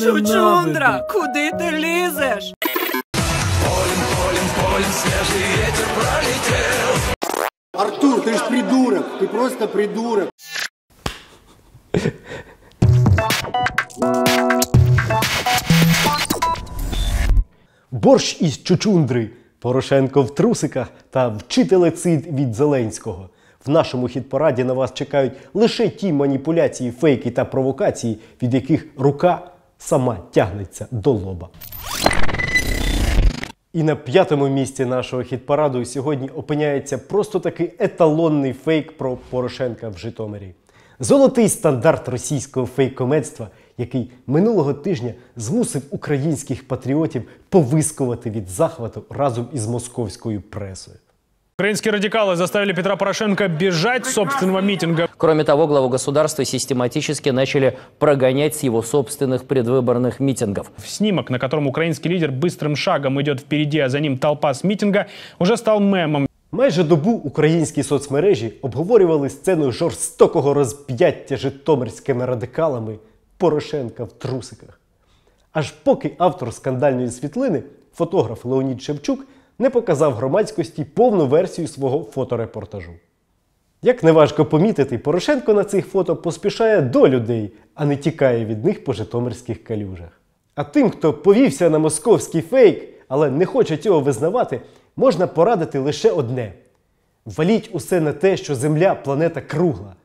Чучундра, куди ти лізеш? Артур, ты ж придурок, ты просто придурок. Борщ із чучундри, Порошенко в трусиках та вчителецид від Зеленського. В нашому хіт-параді на вас чекають лише ті маніпуляції, фейки та провокації, від яких рука сама тягнеться до лоба. І на п'ятому місці нашого хіт-параду сьогодні опиняється просто такий еталонний фейк про Порошенка в Житомирі. Золотий стандарт російського фейкомедства, який минулого тижня змусив українських патріотів повискувати від захвату разом із московською пресою. Украинские радикалы заставили Петра Порошенко бежать с собственного митинга. Кроме того, главу государства систематически начали прогонять с его собственных предвыборных митингов. Снимок, на котором украинский лидер быстрым шагом идет впереди, а за ним толпа с митинга, уже стал мемом. Майже добу українські соцмережі обговорювали сцену жорстокого розп'яття житомирськими радикалами Порошенка в трусиках. Аж поки автор скандальної світлини, фотограф Леонід Шевчук, не показав громадськості повну версію свого фоторепортажу. Як неважко помітити, Порошенко на цих фото поспішає до людей, а не тікає від них по житомирських калюжах. А тим, хто повівся на московський фейк, але не хоче цього визнавати, можна порадити лише одне: валіть усе на те, що Земля планета кругла.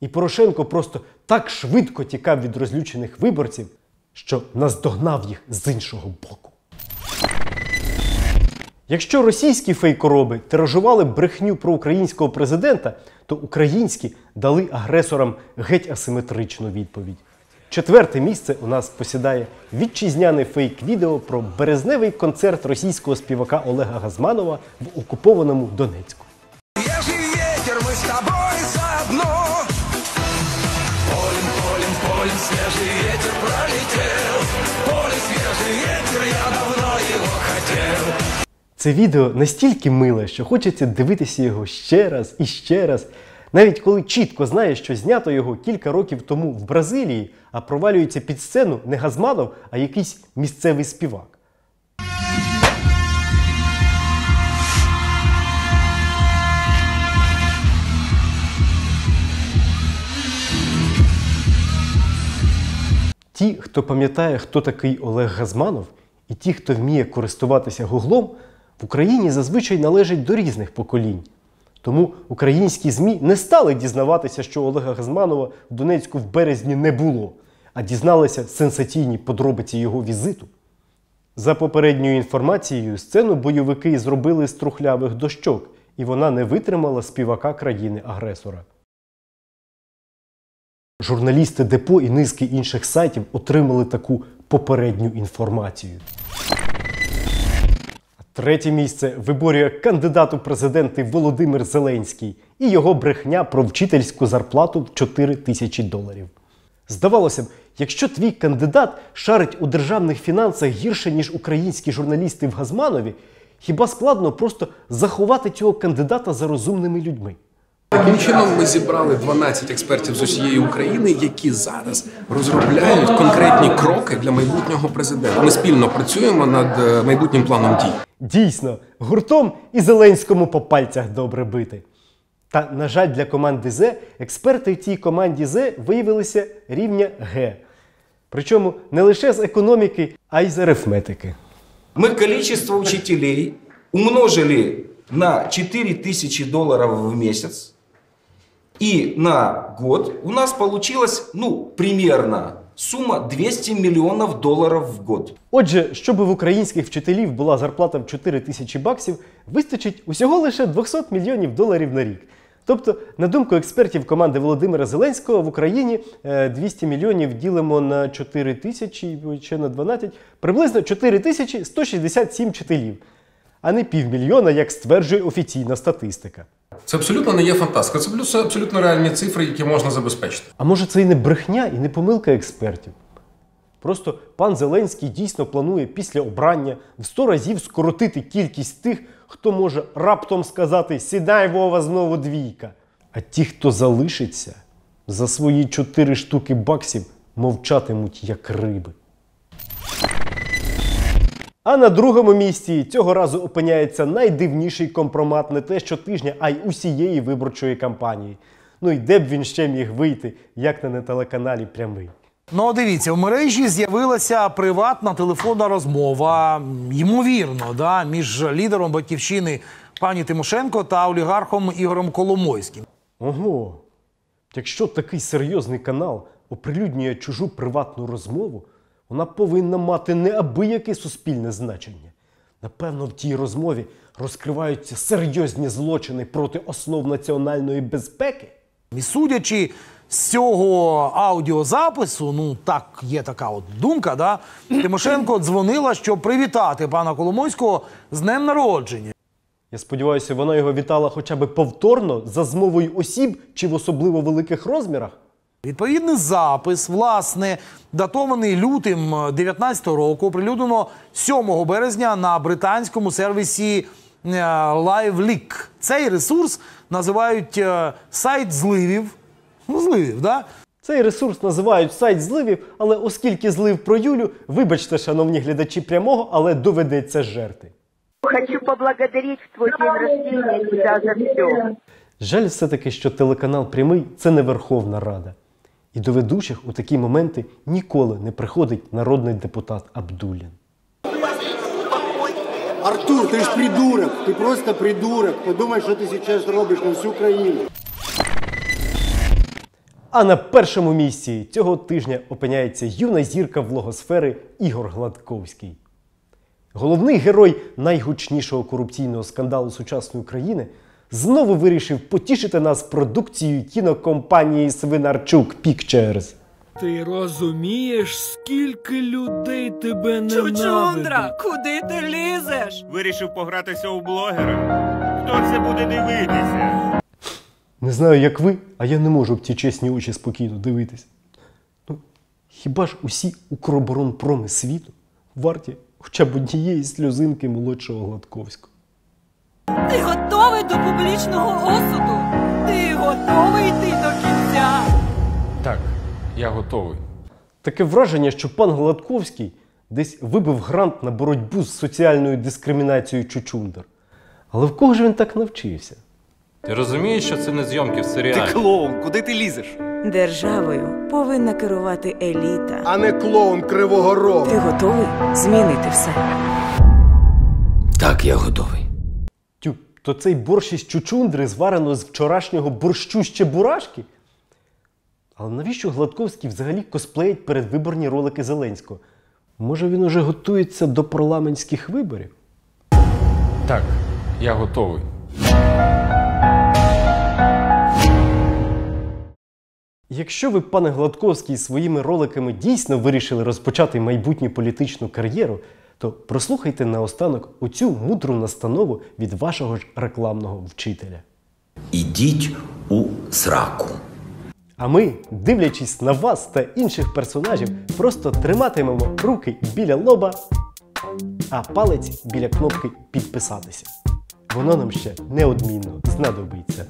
І Порошенко просто так швидко тікав від розлючених виборців, що наздогнав їх з іншого боку. Якщо російські фейкороби тиражували брехню про українського президента, то українські дали агресорам геть асиметричну відповідь. Четверте місце у нас посідає вітчизняне фейк-відео про березневий концерт російського співака Олега Газманова в окупованому Донецьку. Же ветер, мы с заодно Полем, полем, полем свежий ветер пролетел Це відео настільки миле, що хочеться дивитися його ще раз і ще раз. Навіть коли чітко знаєш, що знято його кілька років тому в Бразилії, а провалюється під сцену не Газманов, а якийсь місцевий співак. Ті, хто пам'ятає, хто такий Олег Газманов, і ті, хто вміє користуватися гуглом, в Україні зазвичай належать до різних поколінь. Тому українські ЗМІ не стали дізнаватися, що Олега Газманова в Донецьку в березні не було, а дізналися сенсаційні подробиці його візиту. За попередньою інформацією, сцену бойовики зробили з трухлявих дощок, і вона не витримала співака країни-агресора. Журналісти Депо і низки інших сайтів отримали таку попередню інформацію. Третє місце виборює кандидат у президенти Володимир Зеленський і його брехня про вчительську зарплату в 4 тисячі доларів. Здавалося б, якщо твій кандидат шарить у державних фінансах гірше, ніж українські журналісти в Газманові, хіба складно просто заховати цього кандидата за розумними людьми? Таким чином ми зібрали 12 експертів з усієї України, які зараз розробляють конкретні кроки для майбутнього президента. Ми спільно працюємо над е, майбутнім планом дій. Дійсно, гуртом і Зеленському по пальцях добре бити. Та, на жаль, для команди З експерти в цій команді З виявилися рівня Г. Причому не лише з економіки, а й з арифметики. Мы количество учителей умножили на 4000 долларов в месяц. И на год у нас получилось, ну, примерно сумма 200 миллионов долларов в год. Отже, щоб в українських вчителів була зарплата в 4 тисячі баксів, вистачить усього лише 200 мільйонів доларів на рік. Тобто, на думку експертів команди Володимира Зеленського, в Україні е, 200 мільйонів ділимо на 4 тисячі чи на 12, приблизно 4 тисячі 167 вчителів, а не півмільйона, як стверджує офіційна статистика. Це абсолютно не є фантастика. Це плюс абсолютно реальні цифри, які можна забезпечити. А може це і не брехня, і не помилка експертів? Просто пан Зеленський дійсно планує після обрання в 100 разів скоротити кількість тих, хто може раптом сказати Сідай Вова знову двійка. А ті, хто залишиться, за свої 4 штуки баксів мовчатимуть як риби. А на другому місці цього разу опиняється найдивніший компромат не те щотижня, а й усієї виборчої кампанії. Ну і де б він ще міг вийти, як не на телеканалі прямий. Ну, дивіться, в мережі з'явилася приватна телефонна розмова, ймовірно, да, між лідером батьківщини пані Тимошенко та олігархом Ігорем Коломойським. Ого. Якщо такий серйозний канал оприлюднює чужу приватну розмову, вона повинна мати неабияке суспільне значення. Напевно, в тій розмові розкриваються серйозні злочини проти основ національної безпеки. І судячи з цього аудіозапису, ну так є така от думка, да, Тимошенко дзвонила, щоб привітати пана Коломойського з днем народження. Я сподіваюся, вона його вітала хоча б повторно за змовою осіб чи в особливо великих розмірах. Відповідний запис, власне, датований лютим 19 року, оприлюднено 7 березня на британському сервісі е, LiveLeak. Цей ресурс називають е, сайт зливів. Ну, зливів, да? Цей ресурс називають сайт зливів, але оскільки злив про Юлю, вибачте, шановні глядачі прямого, але доведеться жерти. Хочу поблагодарить в твой день рождения тебя за все. Жаль все-таки, що телеканал Прямий це не Верховна Рада. І до ведучих у такі моменти ніколи не приходить народний депутат Абдулін. Артур, ты ж придурок, ты просто придурок. Подумай, что ты сейчас робишь на всю країну. А на першому місці цього тижня опиняється юна зірка влогосфери Ігор Гладковський. Головний герой найгучнішого корупційного скандалу сучасної країни знову вирішив потішити нас продукцією кінокомпанії Свинарчук Pictures. Ти розумієш, скільки людей тебе ненавидить? Чучундра, куди ти лізеш? Вирішив погратися у блогера. Хто це буде дивитися? Не знаю, як ви, а я не можу в ті чесні очі спокійно дивитись. Ну, хіба ж усі Укроборонпроми світу варті хоча б однієї сльозинки молодшого Гладковського? Ти готовий до публічного осуду? Ти готовий йти до кінця? Так, я готовий. Таке враження, що пан Гладковський десь вибив грант на боротьбу з соціальною дискримінацією Чучундер. Але в кого ж він так навчився? Ти розумієш, що це не зйомки в серіалі? Ти клоун, куди ти лізеш? Державою повинна керувати еліта. А не клоун Кривого Рогу. Ти готовий змінити все? Так, я готовий. То цей борщ із чучундри зварено з вчорашнього борщу з чебурашки? Але навіщо Гладковський взагалі косплеїть передвиборні ролики Зеленського? Може він уже готується до парламентських виборів? Так, я готовий. Якщо ви, пане Гладковський, своїми роликами дійсно вирішили розпочати майбутню політичну кар'єру, то прослухайте наостанок оцю мудру настанову від вашого ж рекламного вчителя. Ідіть у сраку. А ми, дивлячись на вас та інших персонажів, просто триматимемо руки біля лоба, а палець біля кнопки підписатися. Воно нам ще неодмінно знадобиться.